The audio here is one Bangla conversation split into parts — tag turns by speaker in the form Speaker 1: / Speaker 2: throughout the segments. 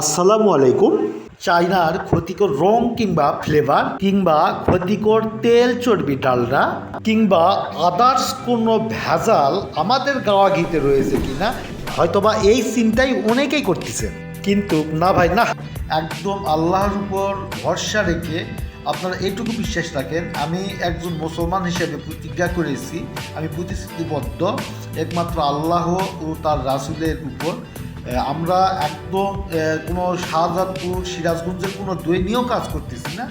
Speaker 1: আসসালামু আলাইকুম। চায়নার ক্ষতিকর রং কিংবা ফ্লেভার কিংবা ক্ষতিকর তেল চর্বি ডালডা কিংবা আদার্স কোনো ভেজাল আমাদের গাওয়া ঘিতে রয়েছে কিনা, হয়তোবা এই চিন্তাই অনেকেই করতেছেন। কিন্তু না ভাই, না, একদম আল্লাহর উপর ভরসা রেখে আপনারা এইটুকু বিশ্বাস রাখেন, আমি একজন মুসলমান হিসেবে প্রতিজ্ঞা করেছি, আমি প্রতিশ্রুতিবদ্ধ, একমাত্র আল্লাহ ও তার রাসুলের উপর। আমরা একদম কোনো শাহজাদপুর, সিরাজগঞ্জের কোনো দই নিয়েও কাজ করতেছি না।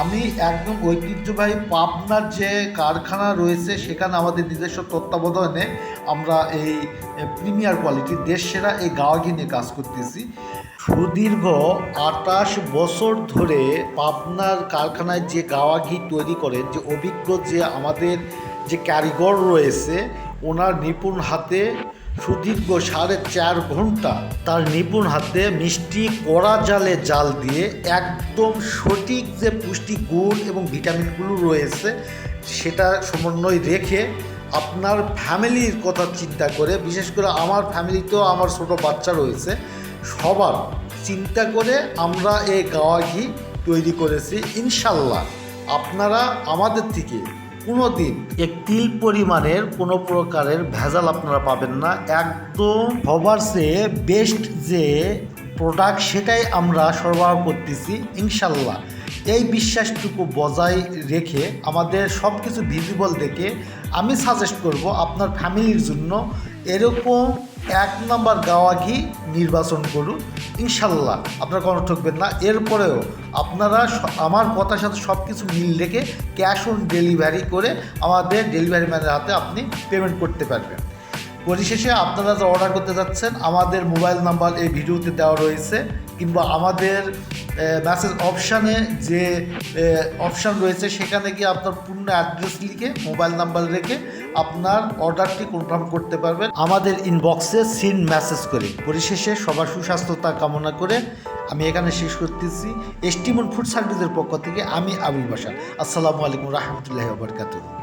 Speaker 1: আমি একদম ঐতিহ্যবাহী পাবনার যে কারখানা রয়েছে, সেখানে আমাদের নিজস্ব তত্ত্বাবধানে আমরা এই প্রিমিয়ার কোয়ালিটির দেশ সেরা এই গাওয়াগি নিয়ে কাজ করতেছি। সুদীর্ঘ আটাশ বছর ধরে পাবনার কারখানায় যে গাওয়া ঘি তৈরি করে যে অভিজ্ঞ যে আমাদের যে কারিগর রয়েছে, ওনার নিপুণ হাতে সুদীর্ঘ সাড়ে চার ঘণ্টা তার নিপুণ হাতে মিষ্টি কড়া জালে জাল দিয়ে একদম সঠিক যে পুষ্টি গুণ এবং ভিটামিনগুলো রয়েছে, সেটা সমন্বয় রেখে আপনার ফ্যামিলির কথা চিন্তা করে, বিশেষ করে আমার ফ্যামিলিতেও আমার ছোট বাচ্চা রয়েছে, সবার চিন্তা করে আমরা এই গাওয়া ঘি তৈরি করেছি। ইনশাল্লাহ আপনারা আমাদের থেকে কোনো দিন এক তিল পরিমাণের কোনো প্রকারের ভেজাল আপনারা পাবেন না। একদম সবার চেয়ে বেস্ট যে প্রোডাক্ট সেটাই আমরা সরবরাহ করতেছি, ইনশাল্লাহ। এই বিশ্বাসটুকু বজায় রেখে আমাদের সব কিছু ভিজিবল দেখে আমি সাজেস্ট করব আপনার ফ্যামিলির জন্য এরকম এক নম্বর গাওয়া ঘি নির্বাচন করুন। ইনশাল্লাহ আপনারা কোনো ঠকবেন না। এরপরেও আপনারা আমার কথার সাথে সব কিছু মিল রেখে ক্যাশ অন ডেলিভারি করে আমাদের ডেলিভারি ম্যানের হাতে আপনি পেমেন্ট করতে পারবেন। পরিশেষে আপনারা যা অর্ডার করতে যাচ্ছেন, আমাদের মোবাইল নাম্বার এই ভিডিওতে দেওয়া রয়েছে, কিংবা আমাদের মেসেজ অপশানে যে অপশান রয়েছে, সেখানে গিয়ে আপনার পূর্ণ অ্যাড্রেস লিখে মোবাইল নাম্বার রেখে আপনার অর্ডারটি কনফার্ম করতে পারবেন। আমাদের ইনবক্সে সিন মেসেজ করে। পরিশেষে সবার সুস্বাস্থ্যতা কামনা করে আমি এখানে শেষ করতেছি। এসটিমন ফুড সার্ভিসের পক্ষ থেকে আমি আবুল বাসার আসসালামু আলাইকুম রহমতুল্লাহ বরকাতুহ।